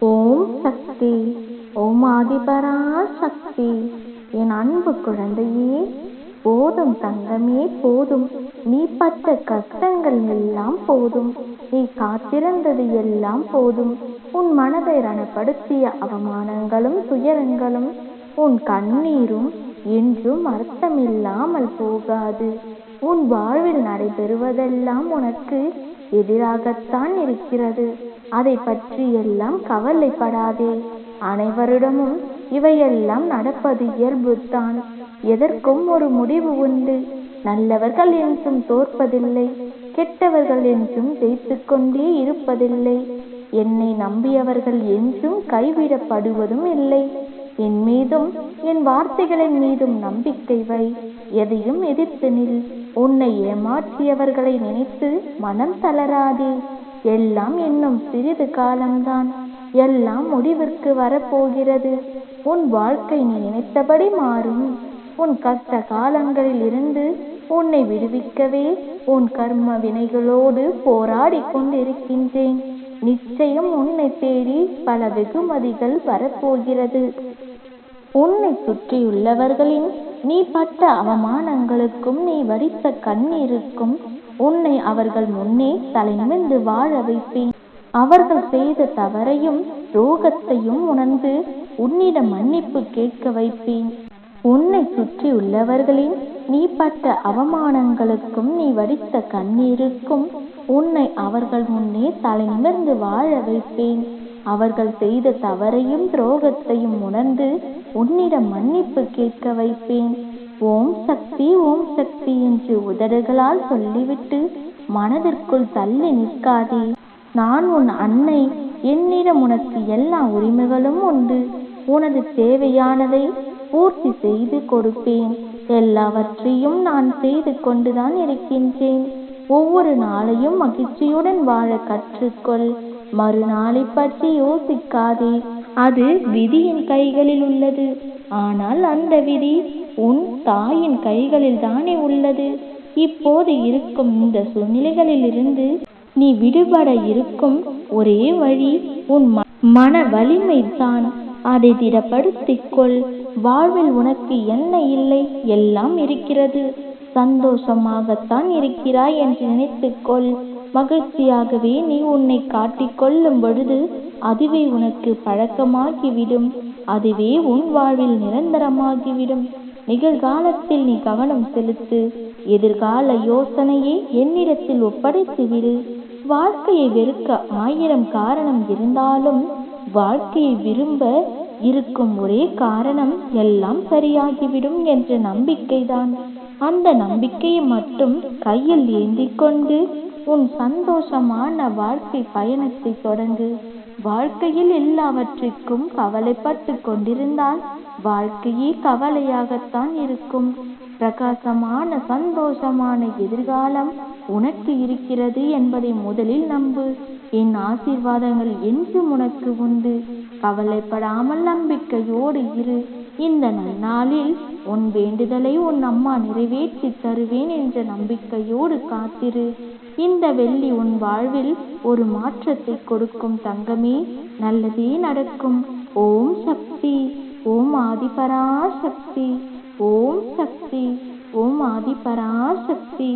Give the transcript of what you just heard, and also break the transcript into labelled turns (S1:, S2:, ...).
S1: ஓம் சக்தி. ஓம் ஆதிபரா சக்தி என் அன்பு குழந்தையே போதும் தங்கமே போதும். நீ பட்ட கஷ்டங்கள் எல்லாம் போதும். நீ காத்திருந்தது எல்லாம் போதும். உன் மனதை ரணப்படுத்திய அவமானங்களும் துயரங்களும் உன் கண்ணீரும் என்றும் அர்த்தமில்லாமல் போகாது. உன் வாழ்வில் நடைபெறுவதெல்லாம் உனக்கு எதிராகத்தான் இருக்கிறது. அதை பற்றி எல்லாம் கவலைப்படாதே. அனைவரிடமும் இவையெல்லாம் நடப்பது இயல்புதான். எதற்கும் ஒரு முடிவு உண்டு. நல்லவர்கள் என்றும் தோற்பதில்லை. கெட்டவர்கள் என்றும் ஜெயித்து கொண்டே இருப்பதில்லை. என்னை நம்பியவர்கள் என்றும் கைவிடப்படுவதும் இல்லை. என் மீதும் என் வார்த்தைகளின் மீதும் நம்பிக்கை வை. எதையும் எதிர்த்து நில். உன்னை ஏமாற்றியவர்களை நினைத்து மனம் தளராதே. எல்லாம் இன்னும் சிறிது காலம்தான். எல்லாம் முடிவிற்கு வரப்போகிறது. உன் வாழ்க்கை நீ நினைத்தபடி மாறும். உன் கஷ்ட காலங்களில் இருந்து உன்னை விடுவிக்கவே உன் கர்ம வினைகளோடு போராடி கொண்டிருக்கின்றேன். நிச்சயம் உன்னை தேடி பல வெகுமதிகள் வரப்போகிறது. உன்னை சுற்றியுள்ளவர்களின் நீ பட்ட அவமானங்களுக்கும் நீ வடித்த கண்ணீருக்கும் உன்னை அவர்கள் முன்னே தலைநிமிர்ந்து வாழ வைப்பேன். அவர்கள் செய்த தவறையும் ரோகத்தையும் உணர்ந்து உன்னிடம் மன்னிப்பு கேட்க வைப்பேன். உன்னை சுற்றி உள்ளவர்களின் நீ பட்ட அவமானங்களுக்கும் நீ வடித்த கண்ணீருக்கும் உன்னை அவர்கள் முன்னே தலைநிமிர்ந்து வாழ வைப்பேன். அவர்கள் செய்த தவறையும் துரோகத்தையும் உணர்ந்து உன்னிடம் மன்னிப்பு கேட்க வைப்பேன். ஓம் சக்தி ஓம் சக்தி என்று உதடுகளால் சொல்லிவிட்டு மனதிற்குள் தள்ளி நிற்காதே. நான் உன் அன்னை என்னிடம் உனக்கு எல்லா உரிமைகளும் உண்டு. உனது தேவையானதை பூர்த்தி செய்து கொடுப்பேன். எல்லாவற்றையும் நான் செய்து கொண்டுதான் இருக்கின்றேன். ஒவ்வொரு நாளையும் மகிழ்ச்சியுடன் வாழ கற்றுக்கொள். மறுநாளை பற்றி யோசிக்காதே. அது விதியின் கைகளில் உள்ளது. ஆனால் அந்த விதி உன் தாயின் கைகளில் தானே உள்ளது? இப்போது இருக்கும் இந்த சூழ்நிலைகளில் இருந்து நீ விடுபட இருக்கும் ஒரே வழி உன் மன வலிமை தான் அதை திடப்படுத்திக் கொள் வாழ்வில் உனக்கு என்ன இல்லை? எல்லாம் இருக்கிறது. சந்தோஷமாகத்தான் இருக்கிறாய் என்று நினைத்துக்கொள். மகிழ்ச்சியாகவே நீ உன்னை காட்டிக் கொள்ளும் பொழுது அதுவே உனக்கு பழக்கமாகிவிடும். அதுவே உன் வாழ்வில் நிரந்தரமாகிவிடும். நிகழ்காலத்தில் நீ கவனம் செலுத்து. எதிர்கால யோசனையை என்னிடத்தில் ஒப்படைத்து விடு வாழ்க்கையை வெறுக்க ஆயிரம் காரணம் இருந்தாலும் வாழ்க்கையை விரும்ப இருக்கும் ஒரே காரணம் எல்லாம் சரியாகிவிடும் என்ற நம்பிக்கைதான். அந்த நம்பிக்கையை மட்டும் கையில் ஏந்தி கொண்டு உன் சந்தோஷமான வாழ்க்கை பயணத்தை தொடங்கு. வாழ்க்கையில் எல்லாவற்றிற்கும் கவலைப்பட்டு கொண்டிருந்தால் வாழ்க்கையே கவலையாகத்தான் இருக்கும். பிரகாசமான சந்தோஷமான எதிர்காலம் உனக்கு இருக்கிறது என்பதை முதலில் நம்பு. என் ஆசீர்வாதங்கள் என்றும் உனக்கு உண்டு. கவலைப்படாமல் நம்பிக்கையோடு இரு. இந்த நன்னாளில் உன் வேண்டுதலை உன் அம்மா நிறைவேற்றி தருவேன் என்ற நம்பிக்கையோடு காத்திரு. இந்த வெள்ளி உன் வாழ்வில் ஒரு மாற்றத்தை கொடுக்கும் தங்கமே நல்லதே நடக்கும். ஓம் சக்தி ஓம் ஆதிபரா சக்தி ஓம் சக்தி ஓம் ஆதிபரா சக்தி